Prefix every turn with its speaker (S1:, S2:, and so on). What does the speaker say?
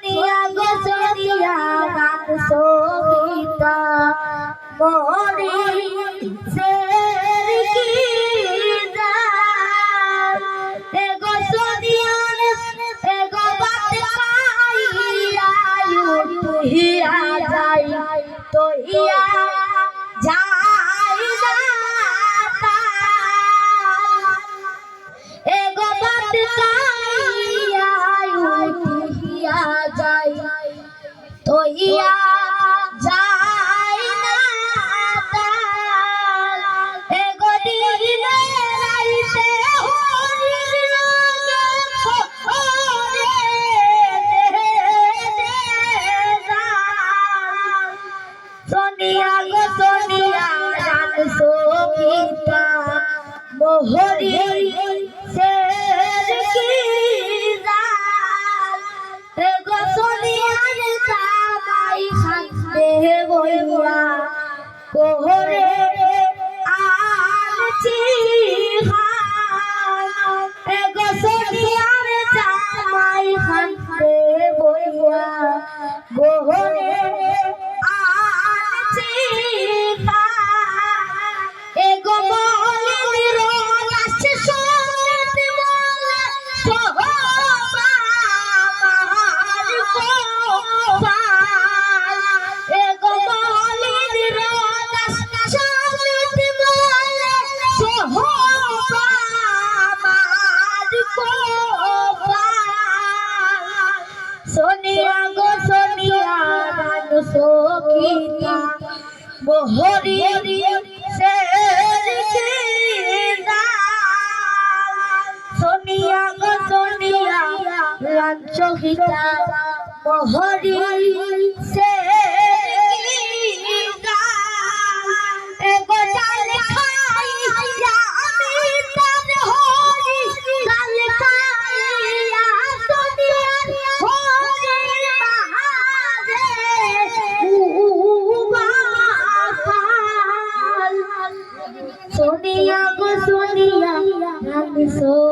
S1: সোনিয়া গো সোনিয়া গান সোহিতা মোরে শের কি জান এ গো সোনিয়া এ গো বাত পাইয়া ইয়া যাই তো ইয়া যা তো ইয়া যাই না সোনিয়া গো সোনিয়া রাত সোকিতা মোহরি সোনিয়া গো সোনিয়া রান সখিতা জান সোনিয়া গো সোনিয়া রান I'm soul.